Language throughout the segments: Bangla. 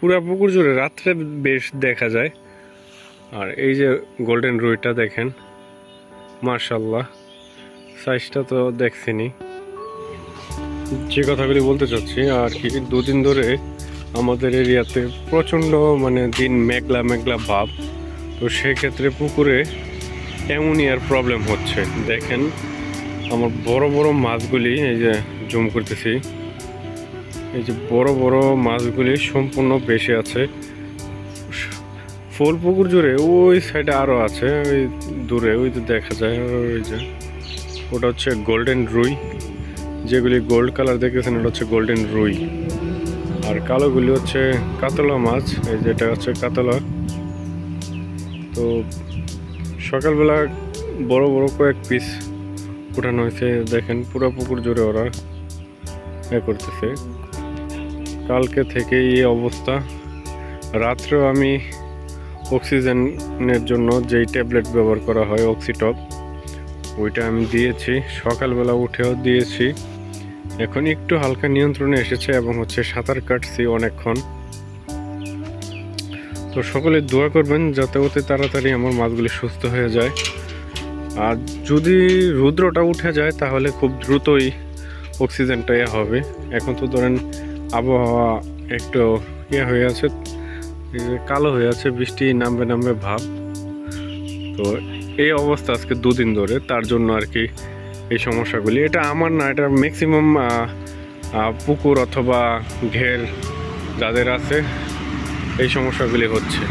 পুরা পুকুর জুড়ে রাত্রে বেশ দেখা যায়। আর এই যে গোল্ডেন রুইটা দেখেন মার্শাল্লাহ সাইজটা তো দেখছিনি যে কথাগুলি বলতে চাচ্ছি, আর কি, দুদিন ধরে আমাদের এরিয়াতে প্রচণ্ড মানে দিন মেঘলা মেঘলা ভাব, তো সেক্ষেত্রে পুকুরে অ্যামোনিয়ার প্রবলেম হচ্ছে। দেখেন, আমার বড় বড় মাছগুলি এই যে জুম করতেছি। এই যে বড় বড় মাছগুলি সম্পূর্ণ বেশি আছে। ফুল পুকুর জুড়ে ওই সাইডে আরও আছে, ওই দূরে, ওই তো দেখা যায়, ওই যে। ওটা হচ্ছে গোল্ডেন রুই। যেগুলি গোল্ড কালার দেখেছেন ওটা হচ্ছে গোল্ডেন রুই। আর কালোগুলি হচ্ছে কাতলা মাছ, এই যেটা হচ্ছে কাতলা। তো সকালবেলা বড় বড় কয়েক পিস উঠানো হয়েছে, দেখেন, পুরো পুকুর জুড়ে ওরা এ করতেছে। কালকে থেকে এই অবস্থা। রাত্রেও আমি অক্সিজেনের জন্য যেই ট্যাবলেট ব্যবহার করা হয়, অক্সিটপ, ওইটা আমি দিয়েছি। সকালবেলা উঠেও দিয়েছি। এখন একটু হালকা নিয়ন্ত্রণে এসেছে এবং হচ্ছে সাঁতার কাটছি অনেকক্ষণ। তো সকলে দোয়া করবেন যাতে অতি তাড়াতাড়ি আমার মাছগুলি সুস্থ হয়ে যায়। আর যদি রুদ্রটা উঠে যায়, তাহলে খুব দ্রুতই অক্সিজেনটা ইয়ে হবে। এখন তো ধরেন আবহাওয়া একটু ইয়ে হয়ে আছে কালো হয়ে আছে, বৃষ্টি নামবে নামবে ভাব। তো এই অবস্থা আজকে দুদিন ধরে, তার জন্য আর কি এই সমস্যাগুলি। এটা আমার না, এটা ম্যাক্সিমাম পুকুর অথবা ঘের যাদের আছে, এই সমস্যাগুলি হচ্ছে।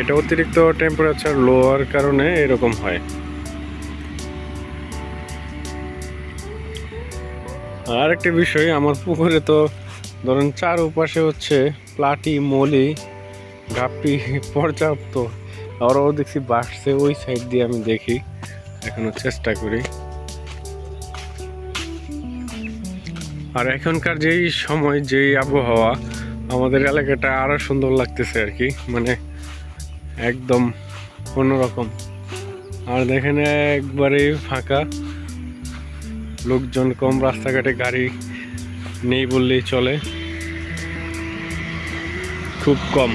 এটা অতিরিক্ত টেম্পারেচার লোয়ার কারণে এরকম হয়। আর একটা বিষয়, আমার পুকুরে তো ধরেন চারপাশে হচ্ছে প্লাটি, মলি, ঘাপটি পর্যাপ্ত। ওরাও দেখছি বাসছে ওই সাইড দিয়ে আমি দেখি। এখনও চেষ্টা করি। আর এখনকার যেই সময়, যেই আবহাওয়া, আমাদের এলাকাটা আরও সুন্দর লাগতেছে আর কি। মানে একদম অন্যরকম। আর দেখেন একবারে ফাঁকা। লোকজন কম রাস্তাঘাটে গাড়ি নেই বললেই চলে। খুব কম।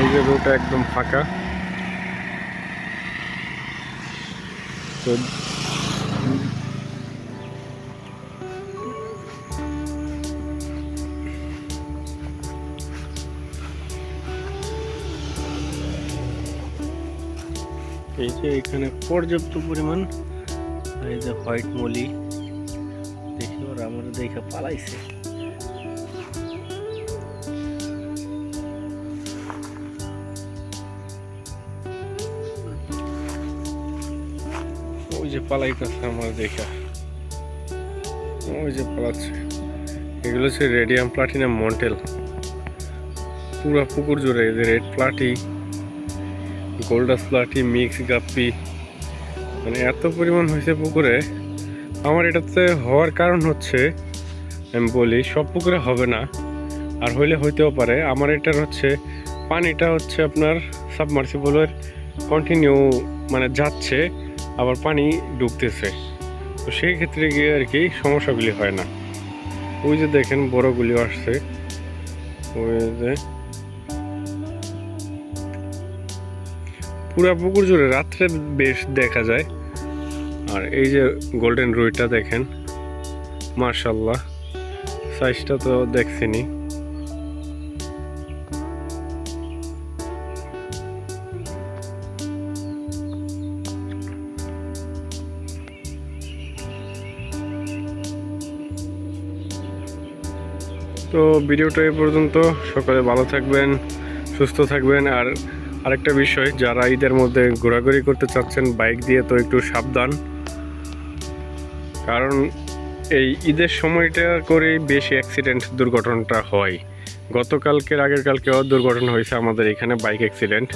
এই যে রোডটা একদম ফাঁকা। তো এই যে এখানে পর্যাপ্ত পরিমাণ এই যে হোয়াইট মলি। দেখি ওরা আমার দেখে পালাইছে। ওই যে পালাইতেছে আমার দেখা। ওই যে পালাচ্ছে। এগুলো হচ্ছে রেডিয়াম প্লাটিনাম মন্টেল। পুরো পুকুর জুড়ে এদের রেড প্লাটি, গোল্ডাস প্লাটি, মিক্স গাপ্পি। মানে এত পরিমাণ হয়েছে পুকুরে। আমার এটাতে হওয়ার কারণ হচ্ছে, আমি বলি, সব পুকুরে হবে না। আর হইলে হইতেও পারে। আমার এটার হচ্ছে, পানিটা হচ্ছে আপনার সাবমার্সিবলের কন্টিনিউ মানে যাচ্ছে, আবার পানি ডুবতেছে। তো সেই ক্ষেত্রে গিয়ে আর কি সমস্যাগুলি হয় না। ওই যে দেখেন, বড়গুলি আসছে। ওই যে পুরা পুকুর জুড়ে রাত্রে বেশ দেখা যায়। আর এই যে গোল্ডেন রুইটা দেখেন মার্শাল্লাহ সাইজটা তো দেখছিনি। তো ভিডিওটা এই পর্যন্ত, সকালে ভালো থাকবেন, সুস্থ থাকবেন, আর আরেকটা বিষয়, যারা ঈদের মধ্যে ঘোরাঘুরি করতে চাচ্ছেন, বাইক দিয়ে তো একটু সাবধান। কারণ এই ঈদের সময়টা করেই বেশি অ্যাক্সিডেন্ট দুর্ঘটনাটা হয়। গতকালকের আগের কালকেও দুর্ঘটনা হয়েছে আমাদের এখানে বাইক অ্যাক্সিডেন্ট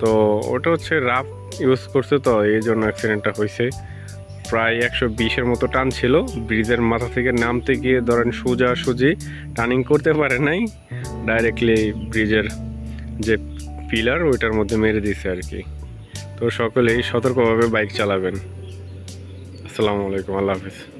তো ওটা হচ্ছে রাফ ইউজ করছে তো, এই জন্য অ্যাক্সিডেন্টটা হয়েছে। প্রায় একশো বিশের মতো টান ছিল। ব্রিজের মাথা থেকে নামতে গিয়ে ধরেন সোজা সুজি টার্নিং করতে পারে নাই। ডাইরেক্টলি ব্রিজের যে পিলার ওইটার মধ্যে মেরে দিছে আর কি। তো সকলেই সতর্কভাবে বাইক চালাবেন। আসসালামু আলাইকুম, আল্লাহ হাফিজ।